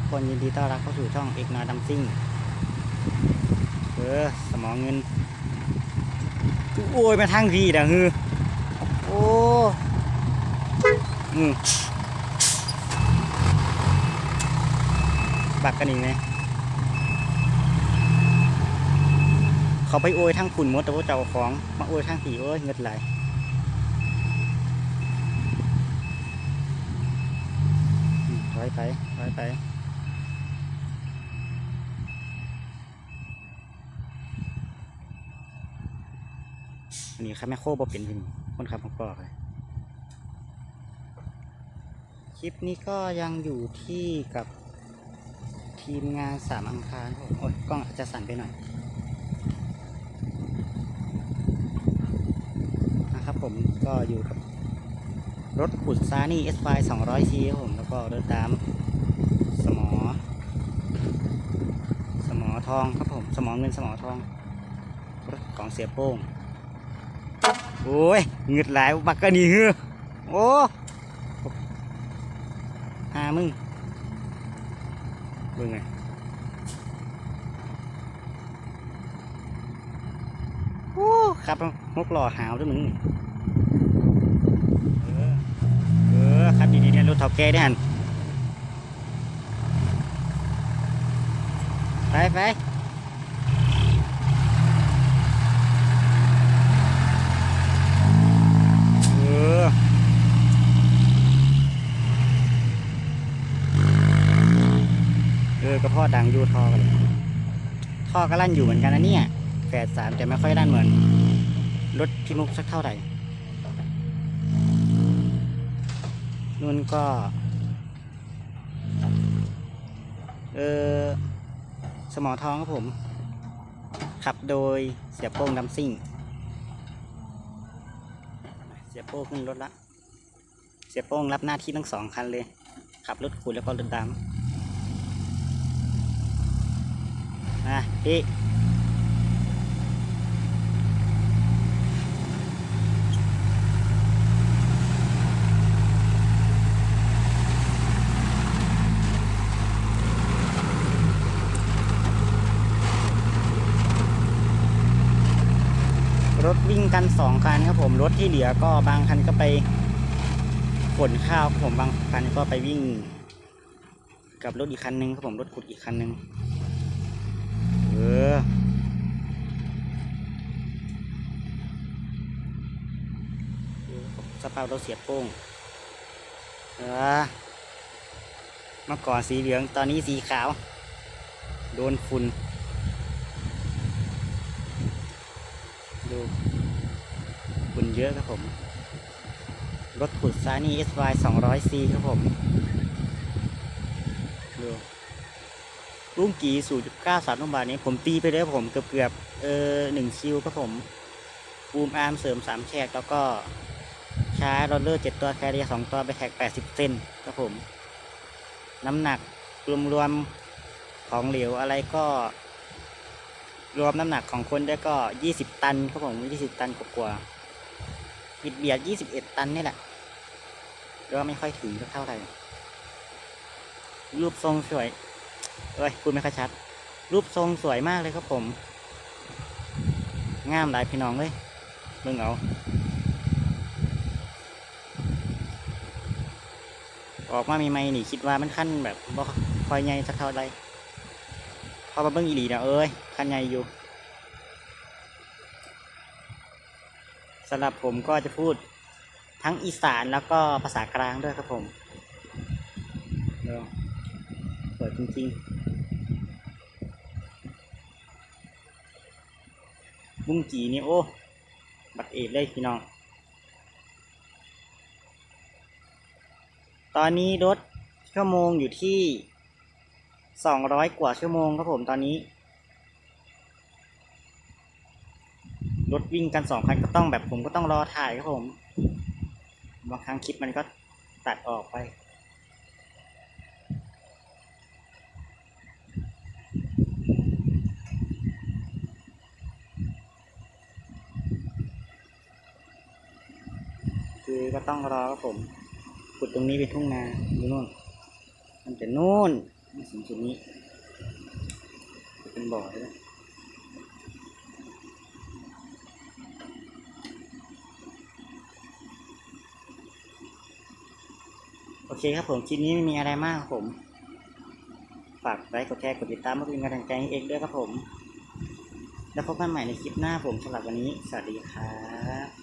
ครับทุกคนยินดีต้อนรับเข้าสู่ช่องเอกนอดัมซิ่งเออสมองเงินโอ้ยมาทางพี่ดังฮือโอ้อืมบักกันอีกไหมเขาไปโอยทางขุนมดแต่ว่าเจ้าของมาโอยทางผีโอ้ยเงิดไหลายอืมถอยไปถอยไป อันนี้ครับแม่โคบ่เป็นจริงคนขับมาบอกเลยคลิปนี้ก็ยังอยู่ที่กับทีมงานสามอังคารผมโอ้ยกล้องอาจจะสั่นไปหน่อยนะครับผมก็อยู่กับรถขุดซานี่ S5 200 c ครับผมแล้วก็เดินตามสมอ สมอทองครับผม สมอเงินสมอทอง รถของเสียโป้ง โอ้ยเงืดหลายบักกะนี่ฮือโอ้หามึงเบิ่งไงโอ้ขับมกหล่อหาวด้วยมึงนี่เออเออขับดีๆเนี่ยรถเท่าแก่ได้หันไปไป เออ เออ กระเพาะดังอยู่ท่อกันเลยท่อก็ลั่นอยู่เหมือนกันนะเนี่ยแฝดสามแต่ไม่ค่อยลั่นเหมือนรถพิมุกสักเท่าไหร่นุ่นก็ เออสมอทองครับผม ขับโดยเสียโป้งดัมซิ่ง เสียโป้งขึ้นรถละ เสียโป้งรับหน้าที่ทั้งสองคันเลย ขับรถขุดแล้วก็รถดำ นะพี่รถวิ่งกันสองคันครับผมรถที่เหลือก็บางคันก็ไปขนข้าวครับผมบางคันก็ไปวิ่ง กับรถอีกคันนึงครับผมรถขุดอีกคันนึง เออสภาพรถเสียบโป้งเออเมื่อก่อนสีเหลืองตอนนี้สีขาว โดนฝุ่นดูฝุ่นเยอะครับผม รถขุดซานี่ SY 200C ครับผม ดู รุ่งกี0.9สามลูกบาทนี้ผมตีไปเลยครับผมเกือบเกือบเออหนึ่งคิวครับผมบูมอาร์มเสริมสามแฉกแล้วก็ใช้รอลเลอร์เจ็ดตัวแคเรียสองตัวไปแท็กแปดสิบเซนครับผม น้ำหนักรวมๆของเหลวอะไรก็ รวมน้ำหนักของคนได้ก็ยี่สิบตันครับผมยี่สิบตันกว่าๆบิดเบียดยี่สิบเอ็ดตันนี่แหละก็ไม่ค่อยถึงเท่าไหร่รูปทรงสวย เอ้ยพูดไม่ค่อยชัด รูปทรงสวยมากเลยครับผม งามหลายพี่น้องเลยเบิ่งเอาออกมามีไม่หนีคิดว่ามันขั้นแบบบ่คอยใหญ่สักเท่าไรพอมาเบิ่งอีหลีนะเอ้ยขั้นใหญ่อยู่สำหรับผมก็จะพูดทั้งอีสานแล้วก็ภาษากลางด้วยครับผมเดี๋ยว วยจริงๆ บุ้งจีนี่โอ้ บักเอ็ดเลยพี่น้อง ตอนนี้รถชั่วโมงอยู่ที่สองร้อยกว่าชั่วโมงครับผมตอนนี้ รถวิ่งกันสองคันก็ต้องแบบผมก็ต้องรอถ่ายครับผม บางครั้งคลิปมันก็ตัดออกไป คือก็ต้องรอครับผมขุดตรงนี้เป็นทุ่งนาดูนู่นมันจะนู่นมาถึงจุดนี้ เป็นบ่อใช่ไหมโอเคครับผมคลิปนี้ไม่มีอะไรมากครับผม ฝากไลค์กดแชร์กดติดตามเพื่อเป็นกำลังใจให้เอกด้วยครับผม แล้วพบกันใหม่ในคลิปหน้าผมสำหรับวันนี้ สวัสดีครับ